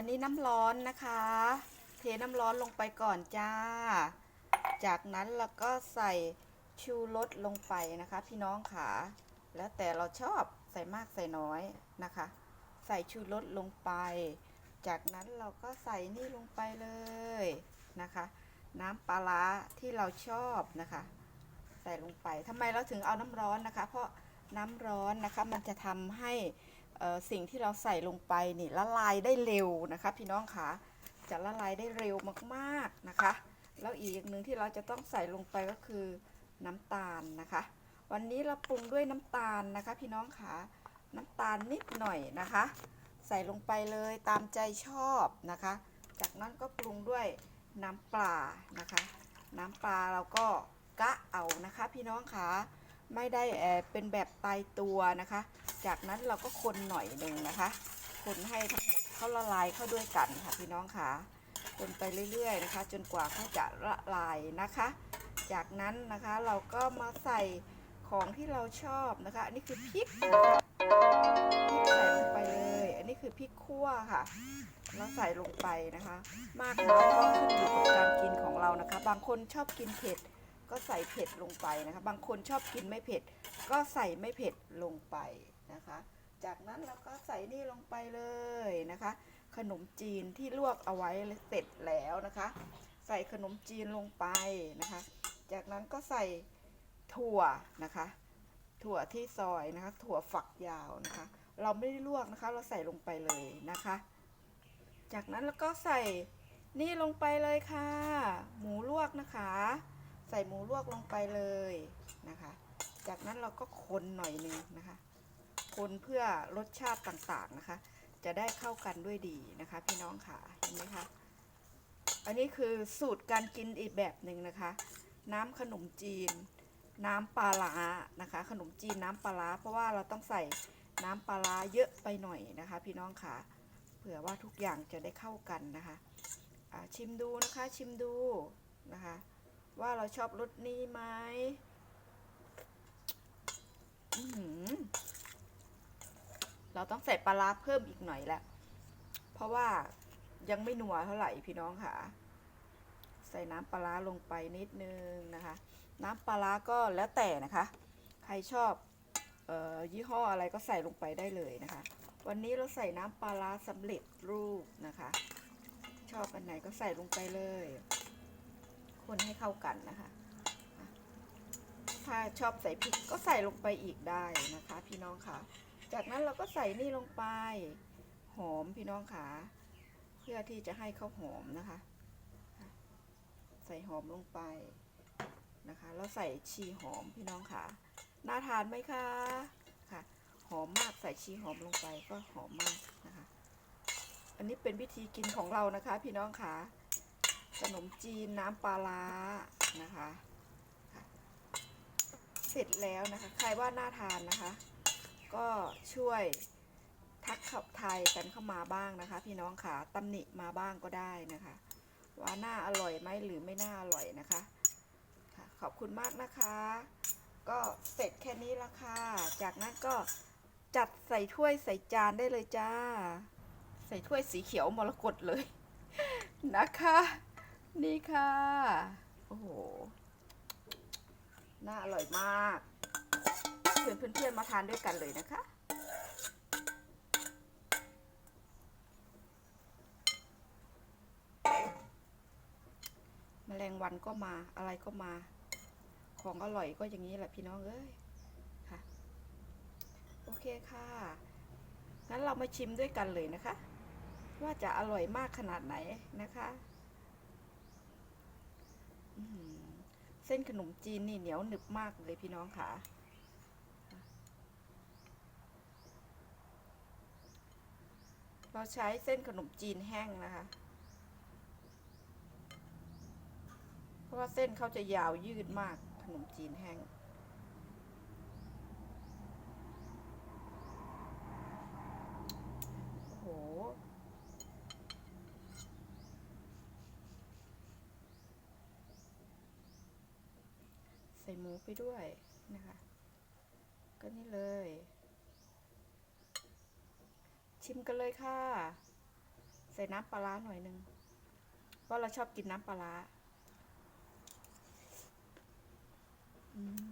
อันนี้น้ำร้อนนะคะ เทน้ำร้อนลงไปก่อนจ้า จากนั้นเราก็ใส่ชูรสลงไปนะคะ พี่น้องค่ะ แล้วแต่เราชอบใส่มากใส่น้อยนะคะ ใส่ชูรสลงไป จากนั้นเราก็ใส่นี่ลงไปเลยนะคะ น้ำปลาร้าที่เราชอบนะคะ ใส่ลงไปทำไมเราถึงเอาน้ำร้อนนะคะ เพราะน้ำร้อนนะคะมันจะทำให้ สิ่งที่เราใส่ลงไปนี่ละลายได้เร็วนะคะ พี่น้องคะจะละลายได้เร็วมากๆนะคะ แล้วอีกอย่างหนึ่งที่เราจะต้องใส่ลงไปก็คือน้ำตาลนะคะ วันนี้เราปรุงด้วยน้ำตาลนะคะ พี่น้องคะน้ำตาลนิดหน่อยนะคะ ใส่ลงไปเลยตามใจชอบนะคะ จากนั้นก็ปรุงด้วยน้ำปลานะคะ น้ำปลาเราก็กะเอานะคะ พี่น้องคะ ไม่ได้เอ่อเป็นแบบตายตัวนะคะ จากนั้นเราก็คนหน่อยหนึ่งนะคะ คนให้ทั้งหมดเขาละลายเข้าด้วยกันค่ะพี่น้องคะคนไปเรื่อยๆนะคะ จนกว่าเขาจะละลายนะคะ จากนั้นนะคะเราก็มาใส่ของที่เราชอบนะคะ อันนี้คือพริกนะคะพริกใส่ลงไปเลย อันนี้คือพริกขั่วค่ะแล้วใส่ลงไปนะคะ มากน้อยก็ขึ้นอยู่กับการกินของเรานะคะ บางคนชอบกินเผ็ด ก็ใส่เผ็ดลงไปนะคะ บางคนชอบกินไม่เผ็ด ก็ใส่ไม่เผ็ดลงไปนะคะ จากนั้นเราก็ใส่นี่ลงไปเลยนะคะ ขนมจีนที่ลวกเอาไว้เสร็จแล้วนะคะ ใส่ขนมจีนลงไปนะคะ จากนั้นก็ใส่ถั่วนะคะ ถั่วที่ซอยนะคะ ถั่วฝักยาวนะคะ เราไม่ได้ลวกนะคะ เราใส่ลงไปเลยนะคะ จากนั้นแล้วก็ใส่นี่ลงไปเลยค่ะ หมูลวกนะคะ ใส่หมูลวกลงไปเลยนะคะ จากนั้นเราก็คนหน่อยนึงนะคะ คนเพื่อรสชาติต่างๆนะคะ จะได้เข้ากันด้วยดีนะคะ พี่น้องค่ะเห็นไหมคะอันนี้คือสูตรการกินอีกแบบหนึ่งนะคะ น้ำขนมจีน น้ำปลาร้านะคะ ขนมจีนน้ำปลาร้าเพราะว่าเราต้องใส่น้ำปลาร้าเยอะไปหน่อยนะคะ พี่น้องค่ะเผื่อว่าทุกอย่างจะได้เข้ากันนะคะชิมดูนะคะชิมดูนะคะ ว่าเราชอบรสนี้ไหมเราต้องใส่ปลาร้าเพิ่มอีกหน่อยแหละ เพราะว่ายังไม่นัวเท่าไหร่พี่น้องค่ะ ใส่น้ำปลาร้าลงไปนิดนึงนะคะ น้ำปลาร้าก็แล้วแต่นะคะ ใครชอบออยี่ห้ออะไรก็ใส่ลงไปได้เลยนะคะ วันนี้เราใส่น้ำปลาร้าสำเร็จรูปนะคะ ชอบอันไหนก็ใส่ลงไปเลย คนให้เข้ากันนะคะ ถ้าชอบใส่พริกก็ใส่ลงไปอีกได้นะคะ พี่น้องค่ะ จากนั้นเราก็ใส่นี่ลงไป หอมพี่น้องค่ะ เพื่อที่จะให้เขาหอมนะคะ ใส่หอมลงไปนะคะแล้วใส่ชีหอมพี่น้องค่ะ น่าทานไหมคะค่ะ หอมมากใส่ชีหอมลงไปก็หอมมากนะคะ อันนี้เป็นวิธีกินของเรานะคะ พี่น้องค่ะ ขนมจีนน้ำปลาร้านะคะ เสร็จแล้วนะคะ ใครว่าน่าทานนะคะ ก็ช่วยทักขับไทยกันเข้ามาบ้างนะคะ พี่น้องค่ะตำหนิมาบ้างก็ได้นะคะ ว่าน่าอร่อยไหมหรือไม่น่าอร่อยนะคะค่ะขอบคุณมากนะคะ ก็เสร็จแค่นี้ละค่ะ จากนั้นก็จัดใส่ถ้วยใส่จานได้เลยจ้า ใส่ถ้วยสีเขียวมรกตเลยนะคะ นี่ค่ะ โอ้โห น่าอร่อยมากเชิญเพื่อนๆมาทานด้วยกันเลยนะคะ แมลงวันก็มาอะไรก็มา ของอร่อยก็อย่างนี้แหละพี่น้องเอ้ย ค่ะ โอเคค่ะ งั้นเรามาชิมด้วยกันเลยนะคะ ว่าจะอร่อยมากขนาดไหนนะคะ เส้นขนมจีนนี่เหนียวหนึบมากเลยพี่น้องค่ะ เราใช้เส้นขนมจีนแห้งนะคะ เพราะว่าเส้นเขาจะยาวยืดมากขนมจีนแห้ง มูไปด้วยนะคะ ก็นี่เลย ชิมกันเลยค่ะ ใส่น้ำปลาหน่อยหนึ่งเพราะเราชอบกินน้ำปลาอืม